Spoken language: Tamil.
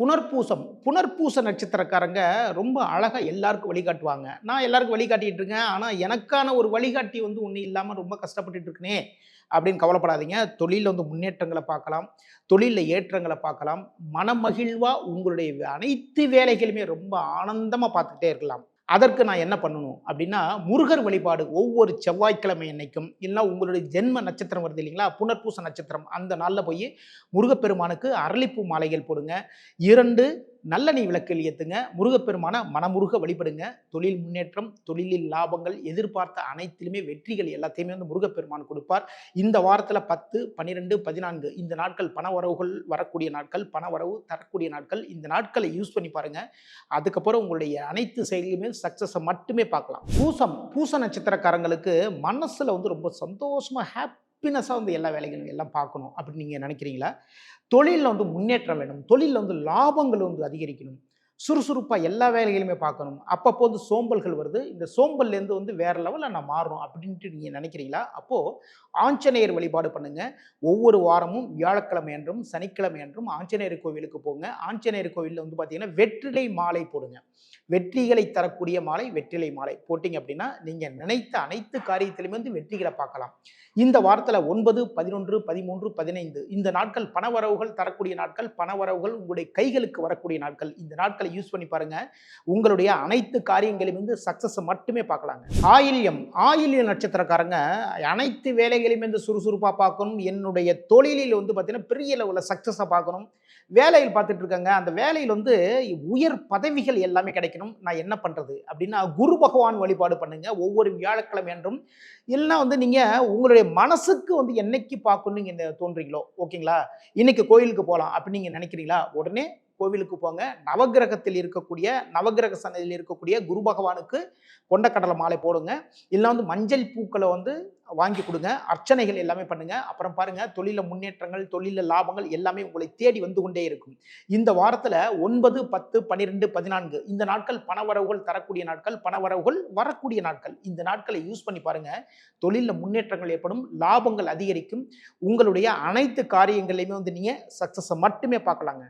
புனர்பூசம் புனர்பூச நட்சத்திரக்காரங்க ரொம்ப அழகாக எல்லாருக்கும் வழிகாட்டுவாங்க. நான் எல்லாருக்கும் வழிகாட்டிகிட்டு இருக்கேன். ஆனால் எனக்கான ஒரு வழிகாட்டி வந்து ஒன்றும் இல்லாமல் ரொம்ப கஷ்டப்பட்டுட்டு இருக்கனே அப்படின்னு கவலைப்படாதீங்க. தொழிலில் வந்து முன்னேற்றங்களை பார்க்கலாம். தொழிலில் ஏற்றங்களை பார்க்கலாம். மனமகிழ்வாக உங்களுடைய அனைத்து வேலைகளுமே ரொம்ப ஆனந்தமாக பார்த்துட்டே இருக்கலாம். அதற்கு நான் என்ன பண்ணணும் அப்படின்னா முருகர் வழிபாடு ஒவ்வொரு செவ்வாய்க்கிழமை அன்னைக்கும் இல்லைன்னா உங்களுடைய ஜென்ம நட்சத்திரம் வருது இல்லைங்களா புனர்பூச நட்சத்திரம் அந்த நாளில் போய் முருகப்பெருமானுக்கு அரளிப்பூ மாலைகள் போடுங்க. இரண்டு நல்லெண்ணெய் விளக்கில் ஏற்றுங்க முருகப்பெருமான மனமுருக வழிபடுங்க. தொழில் முன்னேற்றம் தொழிலில் லாபங்கள் எதிர்பார்த்த அனைத்திலுமே வெற்றிகள் எல்லாத்தையுமே வந்து முருகப்பெருமான் கொடுப்பார். இந்த வாரத்தில் பத்து பன்னிரெண்டு பதினான்கு இந்த நாட்கள் பண வரவுகள் வரக்கூடிய நாட்கள் பண வரவு தரக்கூடிய நாட்கள் இந்த நாட்களை யூஸ் பண்ணி பாருங்க. அதுக்கப்புறம் உங்களுடைய அனைத்து செயலியுமே சக்ஸஸை மட்டுமே பார்க்கலாம். பூசம் பூச நட்சத்திரக்காரங்களுக்கு மனசில் வந்து ரொம்ப சந்தோஷமாக ஹாப்பினஸ்ஸாக வந்து எல்லா வேலைகளும் எல்லாம் பார்க்கணும் அப்படின்னு நீங்கள் நினைக்கிறீங்களா? தொழிலில் வந்து முன்னேற்றம் வேணும். தொழிலில் வந்து லாபங்கள் வந்து அதிகரிக்கணும். சுறுசுறுப்பாக எல்லா வேலைகளையுமே பார்க்கணும். அப்பப்போ வந்து சோம்பல்கள் வருது. இந்த சோம்பல்லேருந்து வந்து வேறு லெவலில் நான் மாறணும் அப்படின்ட்டு நீங்கள் நினைக்கிறீங்களா? அப்போது ஆஞ்சநேயர் வழிபாடு பண்ணுங்கள் ஒவ்வொரு வாரமும் வியாழக்கிழமை என்றும் சனிக்கிழமை என்றும் ஆஞ்சநேயர் கோவிலுக்கு போங்க. ஆஞ்சநேயர் கோவிலில் வந்து பார்த்தீங்கன்னா வெற்றிலை மாலை போடுங்க. வெற்றிகளை தரக்கூடிய மாலை வெற்றிலை மாலை. போட்டிங்க அப்படின்னா நீங்கள் நினைத்த அனைத்து காரியத்திலுமே வந்து வெற்றிகளை பார்க்கலாம். இந்த வாரத்தில் ஒன்பது பதினொன்று பதிமூன்று பதினைந்து இந்த நாட்கள் பணவரவுகள் தரக்கூடிய நாட்கள் பணவரவுகள் உங்களுடைய கைகளுக்கு வரக்கூடிய நாட்கள். இந்த நாட்கள் யூஸ் பண்ணி பாருங்க. உங்களுடைய அனைத்து காரியங்களையும் வந்து சக்சஸ் மட்டுமே பார்க்கலாங்க. ஆயில்யம் ஆயில்ய நட்சத்திரக்காரங்க அனைத்து வேலைகளையும் வந்து சுறுசுறுப்பாக பார்க்கணும். என்னுடைய தொழிலில் வந்து பார்த்தீங்கன்னா பெரிய லெவலில் சக்ஸஸை பார்க்கணும். வேலையில் பார்த்துட்டு இருக்காங்க அந்த வேலையில் வந்து உயர் பதவிகள் எல்லாமே கிடைக்கணும். நான் என்ன பண்ணுறது அப்படின்னா குரு பகவான் வழிபாடு பண்ணுங்க. ஒவ்வொரு வியாழக்கிழமை என்றும் இல்லைன்னா வந்து நீங்கள் உங்களுடைய மனசுக்கு வந்து என்னைக்கு பார்க்கணும் நீங்கள் தோன்றீங்களோ ஓகேங்களா? இன்னைக்கு கோயிலுக்கு போகலாம் அப்படின்னு நீங்கள் நினைக்கிறீங்களா? உடனே கோவிலுக்கு போங்க. நவகிரகத்தில் இருக்கக்கூடிய நவகிரக சன்னதியில் இருக்கக்கூடிய குரு பகவானுக்கு கொண்டக்கடலை மாலை போடுங்க. இல்லை வந்து மஞ்சள் பூக்களை வந்து வாங்கி கொடுங்க. அர்ச்சனைகள் எல்லாமே பண்ணுங்க. அப்புறம் பாருங்க தொழில முன்னேற்றங்கள் தொழில லாபங்கள் எல்லாமே உங்களை தேடி வந்து கொண்டே இருக்கும். இந்த வாரத்தில் ஒன்பது பத்து பன்னிரெண்டு பதினான்கு இந்த நாட்கள் பணவரவுகள் தரக்கூடிய நாட்கள் பணவரவுகள் வரக்கூடிய நாட்கள். இந்த நாட்களை யூஸ் பண்ணி பாருங்க. தொழிலில் முன்னேற்றங்கள் ஏற்படும் லாபங்கள் அதிகரிக்கும். உங்களுடைய அனைத்து காரியங்களையுமே வந்து நீங்கள் சக்ஸஸை மட்டுமே பார்க்கலாங்க.